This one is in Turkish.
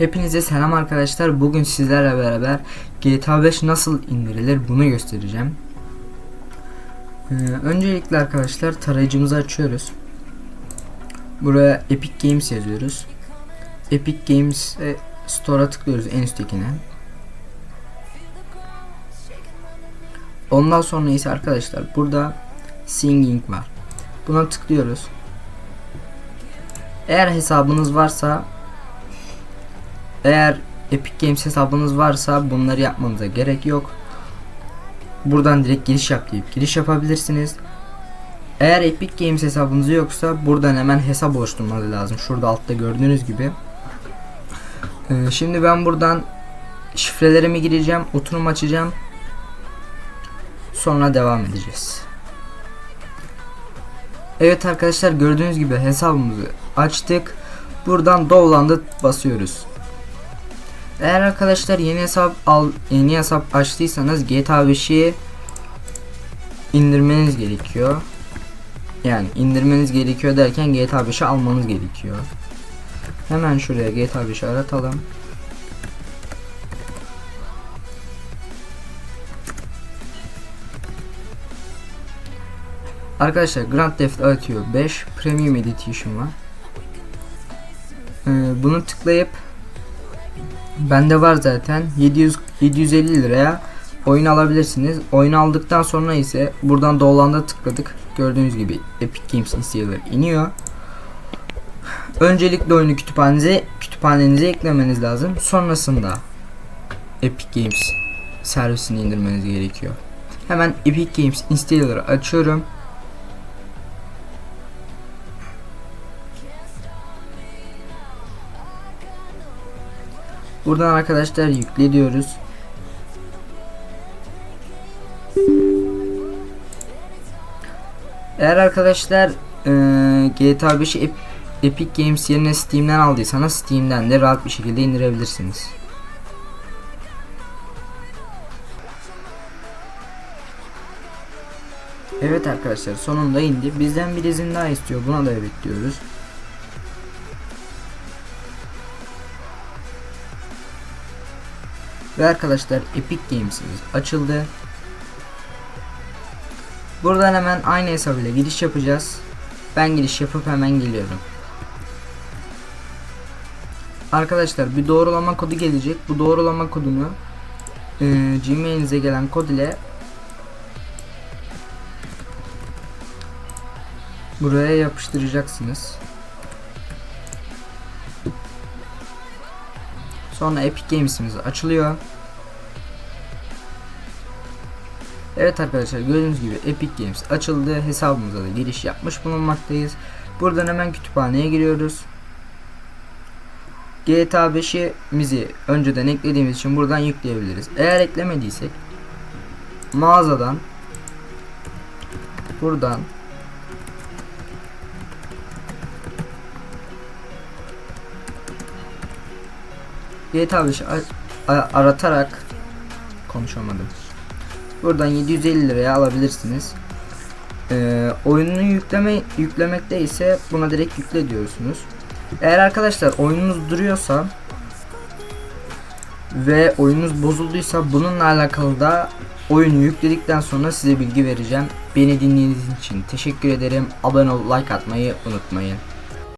Hepinize selam arkadaşlar. Bugün sizlerle beraber GTA 5 nasıl indirilir bunu göstereceğim. Ee, öncelikle arkadaşlar tarayıcımızı açıyoruz. Buraya Epic Games yazıyoruz. Epic Games e, Store'a tıklıyoruz en üsttekine. Ondan sonra ise arkadaşlar burada Singing var. Buna tıklıyoruz. Eğer hesabınız varsa eğer Epic Games hesabınız varsa bunları yapmanıza gerek yok. Buradan direkt giriş yap deyip giriş yapabilirsiniz. Eğer Epic Games hesabınız yoksa buradan hemen hesap oluşturmanız lazım. Şurada altta gördüğünüz gibi. Ee, şimdi ben buradan şifrelerimi gireceğim, oturum açacağım. Sonra devam edeceğiz. Evet arkadaşlar gördüğünüz gibi hesabımızı açtık. Buradan download'a basıyoruz. Eğer arkadaşlar yeni hesap al yeni hesap açtıysanız GTA 5'i indirmeniz gerekiyor. Yani indirmeniz gerekiyor derken GTA 5'i almanız gerekiyor. Hemen şuraya GTA 5'i aratalım. Arkadaşlar Grand Theft Auto 5 Premium Edition var. Ee, bunu tıklayıp Bende var zaten 700 750 liraya oyun alabilirsiniz. Oyun aldıktan sonra ise buradan download'a tıkladık. Gördüğünüz gibi Epic Games installer iniyor. Öncelikle oyunu kütüphanenize kütüphanenize eklemeniz lazım. Sonrasında Epic Games servisini indirmeniz gerekiyor. Hemen Epic Games installer'ı açıyorum. Buradan arkadaşlar yükle diyoruz. Eğer arkadaşlar e, GTA 5'i Ep- Epic Games yerine Steam'den aldıysanız Steam'den de rahat bir şekilde indirebilirsiniz. Evet arkadaşlar sonunda indi. Bizden bir izin daha istiyor. Buna da evet diyoruz. Ve arkadaşlar Epic Games'imiz açıldı. Buradan hemen aynı hesabıyla giriş yapacağız. Ben giriş yapıp hemen geliyorum. Arkadaşlar bir doğrulama kodu gelecek. Bu doğrulama kodunu e, Gmail'inize gelen kod ile buraya yapıştıracaksınız. Sonra Epic Games'imiz açılıyor. Evet arkadaşlar gördüğünüz gibi Epic Games açıldı. Hesabımıza da giriş yapmış bulunmaktayız. Buradan hemen kütüphaneye giriyoruz. GTA 5'imizi önceden eklediğimiz için buradan yükleyebiliriz. Eğer eklemediysek mağazadan buradan GTA 5'i aratarak konuşamadım. Buradan 750 liraya alabilirsiniz. Ee, oyununu yükleme yüklemekte ise buna direkt yükle diyorsunuz. Eğer arkadaşlar oyununuz duruyorsa ve oyununuz bozulduysa bununla alakalı da oyunu yükledikten sonra size bilgi vereceğim. Beni dinlediğiniz için teşekkür ederim. Abone ol, like atmayı unutmayın.